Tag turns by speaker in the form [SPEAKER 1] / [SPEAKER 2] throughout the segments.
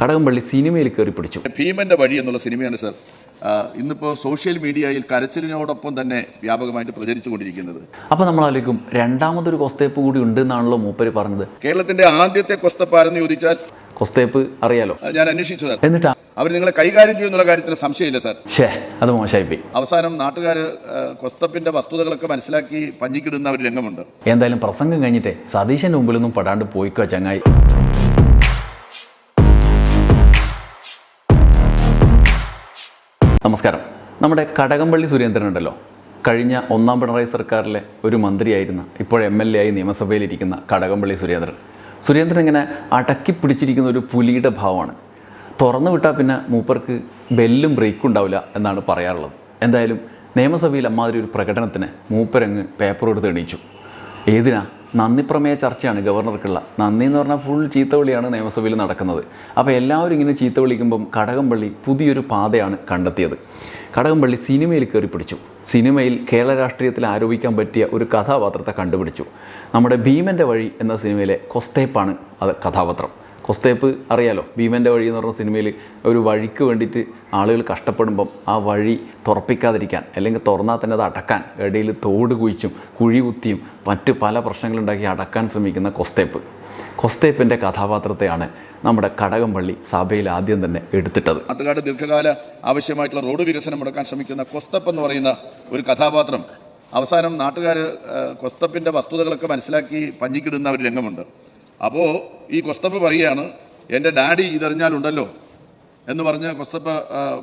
[SPEAKER 1] കടകംപള്ളി സിനിമയിൽ കയറി പിടിച്ചു.
[SPEAKER 2] ഭീമന്റെ വഴി എന്നുള്ള സിനിമയാണ് സർ. ഇന്നിപ്പോ ഇന്നിപ്പോൾ സോഷ്യൽ മീഡിയയിൽ കരച്ചിലിനോടൊപ്പം തന്നെ വ്യാപകമായിട്ട് പ്രചരിച്ചുകൊണ്ടിരിക്കുന്നത്.
[SPEAKER 1] അപ്പോൾ ആലോചിക്കും രണ്ടാമതൊരു കൊസ്തേപ്പ് കൂടി ഉണ്ട് എന്നാണല്ലോ മൂപ്പര് പറഞ്ഞത്.
[SPEAKER 2] കേരളത്തിന്റെ ആദ്യത്തെ കൊസ്തപ്പാരെന്ന് ചോദിച്ചാൽ
[SPEAKER 1] കൊസ്തേപ്പ് അറിയാലോ?
[SPEAKER 2] ഞാൻ അന്വേഷിച്ചു സാർ.
[SPEAKER 1] എന്നിട്ടാ?
[SPEAKER 2] അവർ നിങ്ങളെ കൈകാര്യം ചെയ്യുന്നുള്ള കാര്യത്തിൽ സംശയമില്ല സാർ.
[SPEAKER 1] ഷേ അത് മോശമായി
[SPEAKER 2] അവസാനം നാട്ടുകാർ കൊസ്തപ്പിന്റെ വസ്തുതകളൊക്കെ മനസ്സിലാക്കി പഞ്ഞിക്കിടുന്ന ഒരു രംഗമുണ്ട്.
[SPEAKER 1] എന്തായാലും പ്രസംഗം കഴിഞ്ഞിട്ടേ സതീശന്റെ മുമ്പിലൊന്നും പെടാണ്ട് പോയിക്കോ ചങ്ങായി. നമസ്കാരം. നമ്മുടെ കടകംപള്ളി സുരേന്ദ്രൻ ഉണ്ടല്ലോ. കഴിഞ്ഞ ഒന്നാം പിണറായി സർക്കാരിലെ ഒരു മന്ത്രിയായിരുന്ന ഇപ്പോൾ എം എൽ എ ആയി നിയമസഭയിലിരിക്കുന്ന കടകംപള്ളി സുരേന്ദ്രൻ. സുരേന്ദ്രൻ ഇങ്ങനെ അടക്കി പിടിച്ചിരിക്കുന്ന ഒരു പുലിയുടെ ഭാവമാണ്. തുറന്നു വിട്ടാൽ പിന്നെ മൂപ്പർക്ക് ബെല്ലും ബ്രേക്കും ഉണ്ടാവില്ല എന്നാണ് പറയാറുള്ളത്. എന്തായാലും നിയമസഭയിൽ അമ്മാതിരി ഒരു പ്രകടനത്തിന് മൂപ്പരങ്ങ് പേപ്പർ എടുത്ത് എണീച്ചു. ഏതിനാ? നന്ദി പ്രമേയ ചർച്ചയാണ് ഗവർണർക്കുള്ള. നന്ദി എന്ന് പറഞ്ഞാൽ ഫുൾ ചീത്തവിളിയാണ് നിയമസഭയിൽ നടക്കുന്നത്. അപ്പോൾ എല്ലാവരും ഇങ്ങനെ ചീത്ത വിളിക്കുമ്പം കടകംപള്ളി പുതിയൊരു പാതയാണ് കണ്ടെത്തിയത്. കടകംപള്ളി സിനിമയിൽ കയറി പിടിച്ചു. സിനിമയിൽ കേരള രാഷ്ട്രീയത്തിൽ ആരോപിക്കാൻ പറ്റിയ ഒരു കഥാപാത്രത്തെ കണ്ടുപിടിച്ചു. നമ്മുടെ ഭീമന്റെ വഴി എന്ന സിനിമയിലെ കൊസ്തേപ്പാണ് അത് കഥാപാത്രം. കൊസ്തേപ്പ് അറിയാലോ. ഭീമന്റെ വഴി എന്ന് പറഞ്ഞ സിനിമയിൽ ഒരു വഴിക്ക് വേണ്ടിയിട്ട് ആളുകൾ കഷ്ടപ്പെടുമ്പം ആ വഴി തുറപ്പിക്കാതിരിക്കാൻ അല്ലെങ്കിൽ തുറന്നാൽ തന്നെ അത് അടക്കാൻ ഇടയിൽ തോട് കുഴിച്ചും കുഴി കുത്തിയും മറ്റ് പല പ്രശ്നങ്ങളുണ്ടാക്കി അടക്കാൻ ശ്രമിക്കുന്ന കൊസ്തേപ്പ് കൊസ്തേപ്പിന്റെ കഥാപാത്രത്തെയാണ് നമ്മുടെ കടകംപള്ളി സഭയിൽ ആദ്യം തന്നെ എടുത്തിട്ടത്.
[SPEAKER 2] നാട്ടുകാട് ദീർഘകാല ആവശ്യമായിട്ടുള്ള റോഡ് വികസനം മുടക്കാൻ ശ്രമിക്കുന്ന കൊസ്തപ്പ് എന്ന് പറയുന്ന ഒരു കഥാപാത്രം. അവസാനം നാട്ടുകാർ കൊസ്തപ്പിന്റെ വസ്തുതകളൊക്കെ മനസ്സിലാക്കി പഞ്ഞിക്കിടുന്ന ഒരു രംഗമുണ്ട്. അപ്പോൾ ഈ കൊസ്തപ്പ് പറയുകയാണ് എന്റെ ഡാഡി ഇതറിഞ്ഞാലുണ്ടല്ലോ? എന്ന് പറഞ്ഞ് കൊസ്തപ്പ്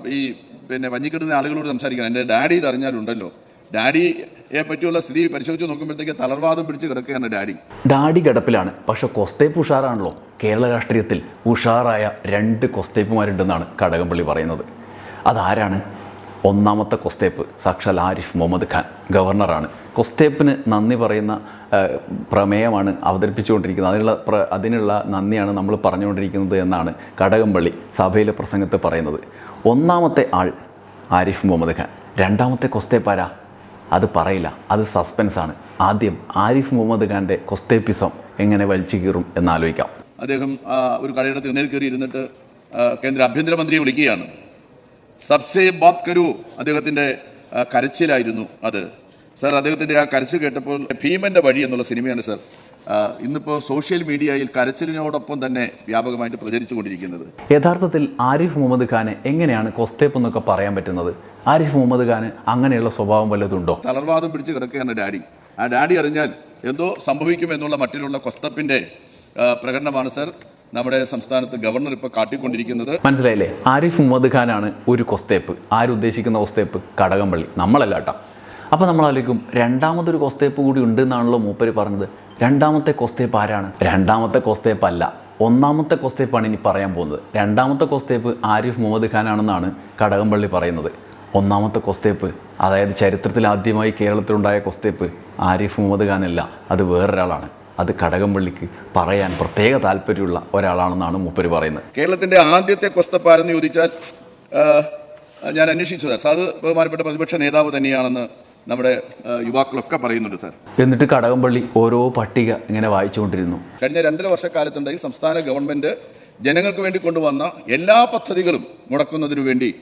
[SPEAKER 2] ഈ പിന്നെ വഞ്ഞിക്കിടുന്ന ആളുകളോട് സംസാരിക്കണം എന്റെ ഡാഡി ഇതറിഞ്ഞാലുണ്ടല്ലോ. ഡാഡിയെ പറ്റിയുള്ള സ്ഥിതി പരിശോധിച്ച് നോക്കുമ്പോഴത്തേക്ക് തളർവാദം പിടിച്ച് കിടക്കുകയാണ് ഡാഡി.
[SPEAKER 1] ഡാഡി കിടപ്പിലാണ്. പക്ഷെ കൊസ്തേപ്പ് ഉഷാറാണല്ലോ. കേരള രാഷ്ട്രീയത്തിൽ ഉഷാറായ രണ്ട് കൊസ്തേപ്പുമാരുണ്ടെന്നാണ് കടകംപള്ളി പറയുന്നത്. അതാരാണ്? ഒന്നാമത്തെ കൊസ്തേപ്പ് സാക്ഷാൽ ആരിഫ് മുഹമ്മദ് ഖാൻ ഗവർണറാണ്. കൊസ്തേപ്പിന് നന്ദി പറയുന്ന പ്രമേയമാണ് അവതരിപ്പിച്ചുകൊണ്ടിരിക്കുന്നത്. അതിനുള്ള പ്ര അതിനുള്ള നന്ദിയാണ് നമ്മൾ പറഞ്ഞുകൊണ്ടിരിക്കുന്നത് എന്നാണ് കടകംപള്ളി സഭയിലെ പ്രസംഗത്ത് പറയുന്നത്. ഒന്നാമത്തെ ആൾ ആരിഫ് മുഹമ്മദ് ഖാൻ. രണ്ടാമത്തെ കൊസ്തേപ്പാര? അത് പറയില്ല. അത് സസ്പെൻസാണ്. ആദ്യം ആരിഫ് മുഹമ്മദ് ഖാന്റെ കൊസ്തേപ്പിസം എങ്ങനെ വലിച്ചു കീറും എന്നാലോചിക്കാം
[SPEAKER 2] അദ്ദേഹം ഒരു കടയുടെ തിണ്ണയിൽ കയറി ഇരുന്നിട്ട് കേന്ദ്ര ആഭ്യന്തരമന്ത്രിയെ വിളിക്കുകയാണ്. സബ്സേ ബാത് കരു അദ്ദേഹത്തിന്റെ കരച്ചിലായിരുന്നു അത്. സർ അദ്ദേഹത്തിന്റെ ആ കരച്ചിൽ കേട്ടപ്പോൾ ഭീമന്റെ വഴി എന്നുള്ള സിനിമയാണ് സാർ ഇന്നിപ്പോൾ സോഷ്യൽ മീഡിയയിൽ കരച്ചിലിനോടൊപ്പം തന്നെ വ്യാപകമായിട്ട് പ്രചരിച്ചുകൊണ്ടിരിക്കുന്നത്.
[SPEAKER 1] യഥാർത്ഥത്തിൽ ആരിഫ് മുഹമ്മദ് ഖാനെ എങ്ങനെയാണ് കൊസ്റ്റേപ്പ് എന്നൊക്കെ പറയാൻ പറ്റുന്നത്? ആരിഫ് മുഹമ്മദ് ഖാന് അങ്ങനെയുള്ള സ്വഭാവം വല്ലതുണ്ടോ?
[SPEAKER 2] തളർവാദം പിടിച്ച് കിടക്കുകയാണ് ഡാഡി. ആ ഡാഡി അറിഞ്ഞാൽ എന്തോ സംഭവിക്കും എന്നുള്ള മട്ടിലുള്ള കൊസ്തപ്പിന്റെ പ്രകടനമാണ് സർ നമ്മുടെ സംസ്ഥാനത്ത് ഗവർണർ ഇപ്പോൾ കാട്ടിക്കൊണ്ടിരിക്കുന്നത്.
[SPEAKER 1] മനസ്സിലായില്ലേ? ആരിഫ് മുഹമ്മദ് ഖാനാണ് ഒരു കൊസ്തേപ്പ് ആരുദ്ദേശിക്കുന്ന കൊസ്തേപ്പ് കടകംപള്ളി. നമ്മളല്ല കേട്ടോ. അപ്പോൾ നമ്മൾ ആലോചിക്കും രണ്ടാമതൊരു കൊസ്തേപ്പ് കൂടി ഉണ്ട് എന്നാണല്ലോ മൂപ്പര് പറഞ്ഞത്. രണ്ടാമത്തെ കൊസ്തേപ്പ് ആരാണ്? രണ്ടാമത്തെ കൊസ്തേപ്പ് അല്ല. ഒന്നാമത്തെ കൊസ്തേപ്പാണ് ഇനി പറയാൻ പോകുന്നത്. രണ്ടാമത്തെ കൊസ്തേപ്പ് ആരിഫ് മുഹമ്മദ് ഖാനാണെന്നാണ് കടകംപള്ളി പറയുന്നത്. ഒന്നാമത്തെ കൊസ്തേപ്പ് അതായത് ചരിത്രത്തിൽ ആദ്യമായി കേരളത്തിലുണ്ടായ കൊസ്തേപ്പ് ആരിഫ് മുഹമ്മദ് ഖാനല്ല. അത് വേറൊരാളാണ്. അത് കടകംപള്ളിക്ക് പറയാൻ പ്രത്യേക താല്പര്യമുള്ള ഒരാളാണെന്നാണ് മൂപ്പര് പറയുന്നത്.
[SPEAKER 2] കേരളത്തിന്റെ ആദ്യത്തെ കൊസ്തപ്പാരെന്ന് ചോദിച്ചാൽ ഞാൻ അന്വേഷിച്ചു സാധു ബഹുമാനപ്പെട്ട പ്രതിപക്ഷ നേതാവ് തന്നെയാണെന്ന് നമ്മുടെ യുവാക്കളൊക്കെ പറയുന്നുണ്ട് സാർ.
[SPEAKER 1] എന്നിട്ട് കടകംപള്ളി ഓരോ പട്ടിക ഇങ്ങനെ വായിച്ചുകൊണ്ടിരുന്നു.
[SPEAKER 2] കഴിഞ്ഞ രണ്ടര വർഷക്കാലത്തുണ്ടായി സംസ്ഥാന ഗവൺമെന്റ് ജനങ്ങൾക്ക് വേണ്ടി കൊണ്ടുവന്ന എല്ലാ പദ്ധതികളും മുടക്കുന്നതിനു വേണ്ടി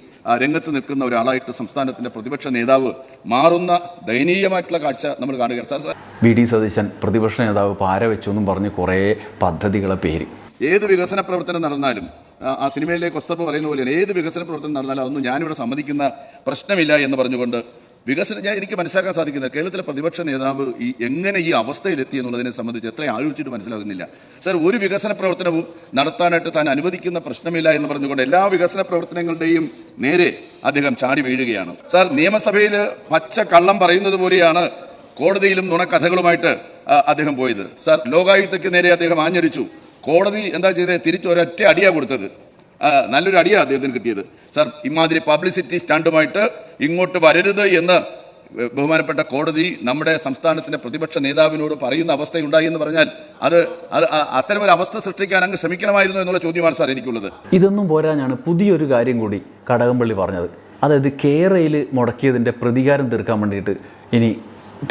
[SPEAKER 2] രംഗത്ത് നിൽക്കുന്ന ഒരാളായിട്ട് സംസ്ഥാനത്തിന്റെ പ്രതിപക്ഷ നേതാവ് മാറുന്ന ദയനീയമായിട്ടുള്ള കാഴ്ച നമ്മൾ കാണുകയാണ്. Sir sir.
[SPEAKER 1] V D Satheesan പ്രതിപക്ഷ നേതാവ് പാര വെച്ചു എന്നും പറഞ്ഞ് കുറേ പദ്ധതികളെ പേര്.
[SPEAKER 2] ഏത് വികസന പ്രവർത്തനം നടന്നാലും ആ- ആ സിനിമയിലെ കൊസ്തപ്പ് പറയുന്ന പോലെയാണ്. ഏത് വികസന പ്രവർത്തനം നടന്നാലും അതൊന്നും ഞാനിവിടെ സമ്മതിക്കുന്ന പ്രശ്നമില്ല എന്ന് പറഞ്ഞുകൊണ്ട് വികസനം ഞാൻ എനിക്ക് മനസ്സിലാക്കാൻ സാധിക്കുന്നത് കേരളത്തിലെ പ്രതിപക്ഷ നേതാവ് ഈ എങ്ങനെ ഈ അവസ്ഥയിലെത്തി എന്നുള്ളതിനെ സംബന്ധിച്ച് എത്ര ആലോചിച്ചിട്ട് മനസ്സിലാകുന്നില്ല. സർ ഒരു വികസന പ്രവർത്തനവും നടത്താനായിട്ട് താൻ അനുവദിക്കുന്ന പ്രശ്നമില്ല എന്ന് പറഞ്ഞുകൊണ്ട് എല്ലാ വികസന പ്രവർത്തനങ്ങളുടെയും നേരെ അദ്ദേഹം ചാടി വീഴുകയാണ്. സർ നിയമസഭയിൽ പച്ച കള്ളം പറയുന്നത് പോലെയാണ് കോടതിയിലും നുണക്കഥകളുമായിട്ട് അദ്ദേഹം പോയത്. സർ ലോകായുക്തയ്ക്ക് നേരെ അദ്ദേഹം ആഞ്ഞടിച്ചു. കോടതി എന്താ ചെയ്തത് തിരിച്ചൊരൊറ്റ അടിയാണ് അടിയാ കൊടുത്തത്. നല്ലൊരു അടിയാണ് അദ്ദേഹത്തിന് കിട്ടിയത്. സാർ ഇമാതിരി പബ്ലിസിറ്റി സ്റ്റാൻഡുമായിട്ട് ഇങ്ങോട്ട് വരരുത് എന്ന് ബഹുമാനപ്പെട്ട കോടതി നമ്മുടെ സംസ്ഥാനത്തിന്റെ പ്രതിപക്ഷ നേതാവിനോട് പറയുന്ന അവസ്ഥയുണ്ടായി എന്ന് പറഞ്ഞാൽ അത് അത് അത്തരമൊരു അവസ്ഥ സൃഷ്ടിക്കാൻ അങ്ങ് ശ്രമിക്കണമായിരുന്നു എന്നുള്ള ചോദ്യമാണ് സാർ എനിക്കുള്ളത്.
[SPEAKER 1] ഇതൊന്നും പോരാഞ്ഞാണ് പുതിയൊരു കാര്യം കൂടി കടകംപള്ളി പറഞ്ഞത്. അതായത് കേരയിൽ മുടക്കിയതിന്റെ പ്രതികാരം തീർക്കാൻ വേണ്ടിയിട്ട് ഇനി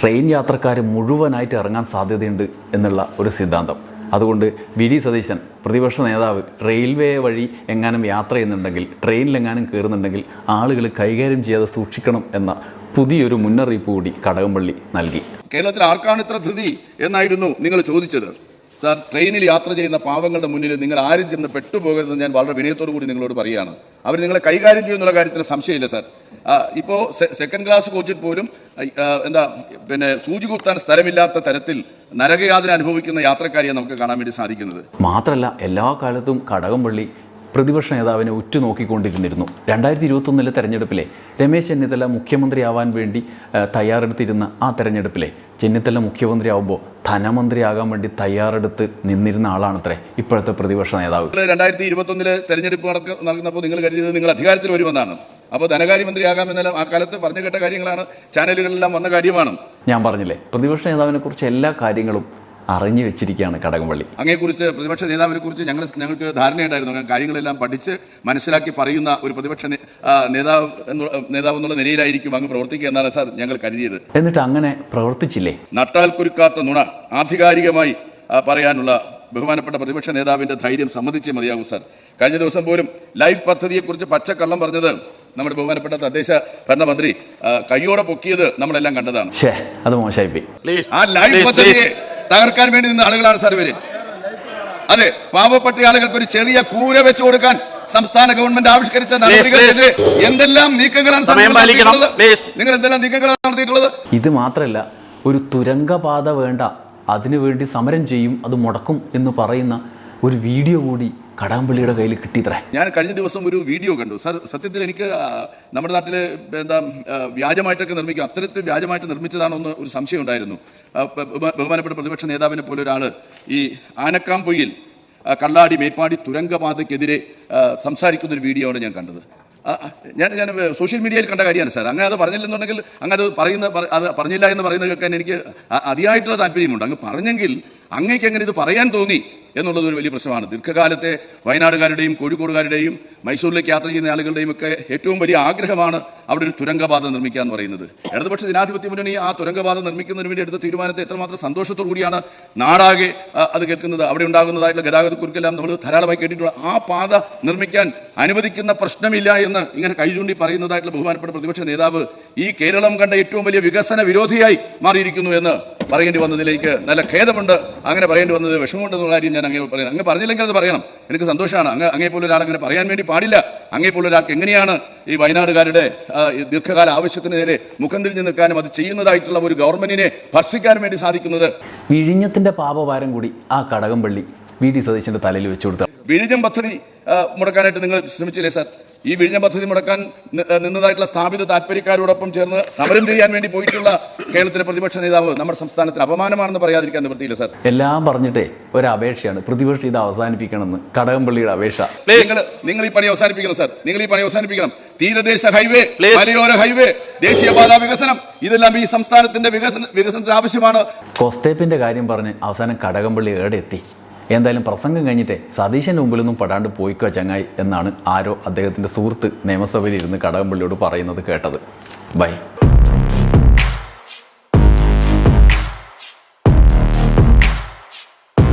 [SPEAKER 1] ട്രെയിൻ യാത്രക്കാർ മുഴുവനായിട്ട് ഇറങ്ങാൻ സാധ്യതയുണ്ട് എന്നുള്ള ഒരു സിദ്ധാന്തം. അതുകൊണ്ട് വി ഡി സതീശൻ പ്രതിപക്ഷ നേതാവ് റെയിൽവേ വഴി എങ്ങാനും യാത്ര ചെയ്യുന്നുണ്ടെങ്കിൽ ട്രെയിനിലെങ്ങാനും കയറുന്നുണ്ടെങ്കിൽ ആളുകൾ കൈകാര്യം ചെയ്യാതെ സൂക്ഷിക്കണം എന്ന പുതിയൊരു മുന്നറിയിപ്പ് കൂടി കടകംപള്ളി നൽകി.
[SPEAKER 2] കേരളത്തിൽ ആർക്കാണ് ഇത്ര ധൃതി എന്നായിരുന്നു നിങ്ങൾ ചോദിച്ചത്? സാർ ട്രെയിനിൽ യാത്ര ചെയ്യുന്ന പാവങ്ങളുടെ മുന്നിൽ നിങ്ങൾ ആരും ചെന്ന് പെട്ടുപോകരുതെന്ന് ഞാൻ വളരെ വിനയത്തോടു കൂടി നിങ്ങളോട് പറയുകയാണ്. അവർ നിങ്ങളെ കൈകാര്യം ചെയ്യുന്നുള്ള കാര്യത്തിൽ സംശയമില്ല സാർ. ഇപ്പോൾ സെക്കൻഡ് ക്ലാസ് കോച്ചിൽ പോലും എന്താ പിന്നെ സൂചി കുത്താൻ സ്ഥലമില്ലാത്ത തരത്തിൽ നരകയാതന അനുഭവിക്കുന്ന യാത്രക്കാരിയെ നമുക്ക് കാണാൻ വേണ്ടി സാധിക്കുന്നത്.
[SPEAKER 1] മാത്രമല്ല എല്ലാ കാലത്തും കടകംപള്ളി പ്രതിപക്ഷ നേതാവിനെ ഉറ്റുനോക്കിക്കൊണ്ടിരുന്നിരുന്നു. രണ്ടായിരത്തി ഇരുപത്തൊന്നിലെ തെരഞ്ഞെടുപ്പിലെ രമേശ് ചെന്നിത്തല മുഖ്യമന്ത്രിയാവാൻ വേണ്ടി തയ്യാറെടുത്തിരുന്ന ആ തെരഞ്ഞെടുപ്പിലെ ചെന്നിത്തല മുഖ്യമന്ത്രിയാവുമ്പോൾ ധനമന്ത്രിയാകാൻ വേണ്ടി തയ്യാറെടുത്ത് നിന്നിരുന്ന ആളാണത്രേ ഇപ്പോഴത്തെ പ്രതിപക്ഷ നേതാവ്.
[SPEAKER 2] രണ്ടായിരത്തി ഇരുപത്തൊന്നിലെ തെരഞ്ഞെടുപ്പ് നടക്കുന്നപ്പോൾ നിങ്ങൾ കരുതിയത് നിങ്ങൾ അധികാരത്തിൽ വരുമെന്നാണ്. അപ്പോൾ ധനകാര്യമന്ത്രിയാകാമെന്നെല്ലാം ആ കാലത്ത് പറഞ്ഞു കേട്ട കാര്യങ്ങളാണ് ചാനലുകളിലെല്ലാം വന്ന കാര്യമാണ്.
[SPEAKER 1] ഞാൻ പറഞ്ഞില്ലേ പ്രതിപക്ഷ നേതാവിനെ കുറിച്ച് എല്ലാ കാര്യങ്ങളും അറിഞ്ഞു വെച്ചിരിക്കുകയാണ് കടകംപള്ളി.
[SPEAKER 2] അങ്ങയെക്കുറിച്ച് പ്രതിപക്ഷ നേതാവിനെ കുറിച്ച് ഞങ്ങൾ ഞങ്ങൾക്ക് ധാരണയുണ്ടായിരുന്നു. കാര്യങ്ങളെല്ലാം പഠിച്ച് മനസ്സിലാക്കി പറയുന്ന ഒരു പ്രതിപക്ഷ നേതാവ് നേതാവ് എന്നുള്ള നിലയിലായിരിക്കും അങ്ങ് പ്രവർത്തിക്കുക എന്നാണ് സാർ ഞങ്ങൾ കരുതിയത്.
[SPEAKER 1] എന്നിട്ട് അങ്ങനെ പ്രവർത്തിച്ചില്ലേ?
[SPEAKER 2] നട്ടാൽ കുരുക്കാത്ത നുണ ആധികാരികമായി പറയാനുള്ള ബഹുമാനപ്പെട്ട പ്രതിപക്ഷ നേതാവിന്റെ ധൈര്യം സമ്മതിച്ചേ മതിയാകും സാർ. കഴിഞ്ഞ ദിവസം പോലും ലൈഫ് പദ്ധതിയെക്കുറിച്ച് പച്ചക്കള്ളം പറഞ്ഞത് നമ്മുടെ ബഹുമാനപ്പെട്ട തദ്ദേശ ഭരണമന്ത്രി കൈയോടെ കയ്യോടെ പൊക്കിയത് നമ്മളെല്ലാം കണ്ടതാണ്.
[SPEAKER 1] അത്
[SPEAKER 3] മോശമായി
[SPEAKER 2] ആ ലൈഫ് പദ്ധതിയെ. തകർക്കാൻ വേണ്ടി നിന്ന ആളുകളാണ് സാർ ഇവർ. അതെ പാവപ്പെട്ട ആളുകൾക്ക് ഒരു ചെറിയ കൂര വെച്ച് കൊടുക്കാൻ സംസ്ഥാന ഗവൺമെന്റ് ആവിഷ്കരിച്ച നടപടികൾക്കെതിരെ എന്തെല്ലാം നീക്കങ്ങളാണ്. നിങ്ങൾ എന്തെല്ലാം നീക്കങ്ങളാണ് നടത്തിയിട്ടുള്ളത്?
[SPEAKER 1] ഇത് മാത്രമല്ല ഒരു തുരങ്കപാത വേണ്ട. അതിനുവേണ്ടി സമരം ചെയ്യും അത് മുടക്കും എന്ന് പറയുന്ന ഒരു വീഡിയോ കൂടി കടാമ്പള്ളിയുടെ കയ്യിൽ കിട്ടിയത്രേ.
[SPEAKER 2] ഞാൻ കഴിഞ്ഞ ദിവസം ഒരു വീഡിയോ കണ്ടു. സർ സത്യത്തിൽ എനിക്ക് നമ്മുടെ നാട്ടിൽ എന്താ വ്യാജമായിട്ടൊക്കെ നിർമ്മിക്കും. അത്തരത്തിൽ വ്യാജമായിട്ട് നിർമ്മിച്ചതാണെന്ന് ഒരു സംശയം ഉണ്ടായിരുന്നു. ബഹുമാനപ്പെട്ട പ്രതിപക്ഷ നേതാവിനെ പോലെ ഒരാൾ ഈ ആനക്കാമ്പൊയിൽ ആ, കള്ളാടി മേപ്പാടി തുരങ്കപാതയ്ക്കെതിരെ സംസാരിക്കുന്ന ഒരു വീഡിയോ ആണ് ഞാൻ കണ്ടത്. ഞാൻ ഞാൻ സോഷ്യൽ മീഡിയയിൽ കണ്ട കാര്യമാണ് സാർ. അങ്ങനെ അത് പറഞ്ഞില്ലെന്നുണ്ടെങ്കിൽ അങ്ങനെ അത് പറയുന്ന അത് പറഞ്ഞില്ല എന്ന് പറയുന്നത് കേൾക്കാൻ എനിക്ക് അതിയായിട്ടുള്ള താല്പര്യമുണ്ട്. അങ്ങ് പറഞ്ഞെങ്കിൽ അങ്ങേക്ക് എങ്ങനെ ഇത് പറയാൻ തോന്നി എന്നുള്ളത് ഒരു വലിയ പ്രശ്നമാണ്. ദീർഘകാലത്തെ വയനാടുകാരുടെയും കോഴിക്കോടുകാരുടെയും മൈസൂരിലേക്ക് യാത്ര ചെയ്യുന്ന ആളുകളുടെയും ഒക്കെ ഏറ്റവും വലിയ ആഗ്രഹമാണ് അവിടെ ഒരു തുരങ്കപാത നിർമ്മിക്കുക എന്ന് പറയുന്നത്. ഇടതുപക്ഷ ജനാധിപത്യ മുന്നണി ആ തുരങ്കപാത നിർമ്മിക്കുന്നതിന് വേണ്ടി എടുത്ത തീരുമാനത്തെ എത്രമാത്രം സന്തോഷത്തോടു കൂടിയാണ് നാടാകെ അത് കേൾക്കുന്നത്. അവിടെ ഉണ്ടാകുന്നതായിട്ടുള്ള ഗതാഗത കുരുക്കെല്ലാം നമ്മൾ ധാരാളമായി കേട്ടിട്ടുള്ള ആ പാത നിർമ്മിക്കാൻ അനുവദിക്കുന്ന പ്രശ്നമില്ല എന്ന് ഇങ്ങനെ കൈചൂണ്ടി പറയുന്നതായിട്ടുള്ള ബഹുമാനപ്പെട്ട പ്രതിപക്ഷ നേതാവ് ഈ കേരളം കണ്ട ഏറ്റവും വലിയ വികസന വിരോധിയായി മാറിയിരിക്കുന്നു എന്ന് പറയേണ്ടി വന്നതിലേക്ക് നല്ല ഖേദമുണ്ട്. അങ്ങനെ പറയേണ്ടി വന്നത് വിഷമമുണ്ടെന്നുള്ള കാര്യം ഞാൻ അങ്ങനെ പറയുന്നത് അങ്ങ് പറഞ്ഞില്ലെങ്കിൽ അത് പറയണം. എനിക്ക് സന്തോഷമാണ്. അങ്ങ് അങ്ങേ പോലെ ഒരാൾ അങ്ങനെ പറയാൻ വേണ്ടി പാടില്ല. അങ്ങേ പോലെ ഒരാൾക്ക് എങ്ങനെയാണ് ഈ വയനാടുകാരുടെ ദീർഘകാല ആവശ്യത്തിന് ദീർഘകാല ആവശ്യത്തിനെതിരെ മുഖം തിരിഞ്ഞു നിൽക്കാനും അത് ചെയ്യുന്നതായിട്ടുള്ള ഒരു ഗവൺമെന്റിനെ ഭർഷിക്കാനും വേണ്ടി സാധിക്കുന്നത്?
[SPEAKER 1] വിഴിഞ്ഞത്തിന്റെ പാപഭാരം കൂടി ആ കടകംപള്ളി വി. ഡി. സതീശന്റെ തലയിൽ വെച്ചു കൊടുത്തു
[SPEAKER 2] വിഴിഞ്ഞം പദ്ധതി മുടക്കാനായിട്ട് നിങ്ങൾ ശ്രമിച്ചില്ലേ സാർ? ഈ വിഴിഞ്ഞ പദ്ധതി മുടക്കാൻ നിന്നതായിട്ടുള്ള സ്ഥാപിത താല്പര്യക്കാരോടൊപ്പം ചേർന്ന് സമരം ചെയ്യാൻ വേണ്ടി പോയിട്ടുള്ള കേരളത്തിലെ പ്രതിപക്ഷ നേതാവ് നമ്മുടെ സംസ്ഥാനത്തിന് അപമാനമാണെന്ന് പറയാതിരിക്കാൻ നിവൃത്തിയില്ല സാർ.
[SPEAKER 1] എല്ലാം പറഞ്ഞിട്ടേ ഒരു അപേക്ഷയാണ് പ്രതിപക്ഷം ഇത് അവസാനിപ്പിക്കണമെന്ന്. കടകംപള്ളിയുടെ അപേക്ഷ.
[SPEAKER 2] നിങ്ങൾ നിങ്ങൾ ഈ പണി അവസാനിപ്പിക്കണം സാർ. നിങ്ങൾ ഈ പണി അവസാനിപ്പിക്കണം. തീരദേശ ഹൈവേ. മലയോര ഹൈവേ ദേശീയപാത വികസനം. ഇതെല്ലാം ഈ സംസ്ഥാനത്തിന്റെ വികസന വികസനത്തിന് ആവശ്യമാണ്.
[SPEAKER 1] കോസ്തേപ്പിന്റെ കാര്യം പറഞ്ഞ് അവസാനം കടകംപള്ളി എവിടെ എത്തി? എന്തായാലും പ്രസംഗം കഴിഞ്ഞിട്ട് സതീശന്റെ മുമ്പിലൊന്നും പെടാണ്ട് പോയിക്കോ ചങ്ങായി എന്നാണ് ആരോ അദ്ദേഹത്തിന്റെ സുഹൃത്ത് നിയമസഭയിൽ ഇരുന്ന് കടകംപള്ളിയോട് പറയുന്നത് കേട്ടത്. ബൈ.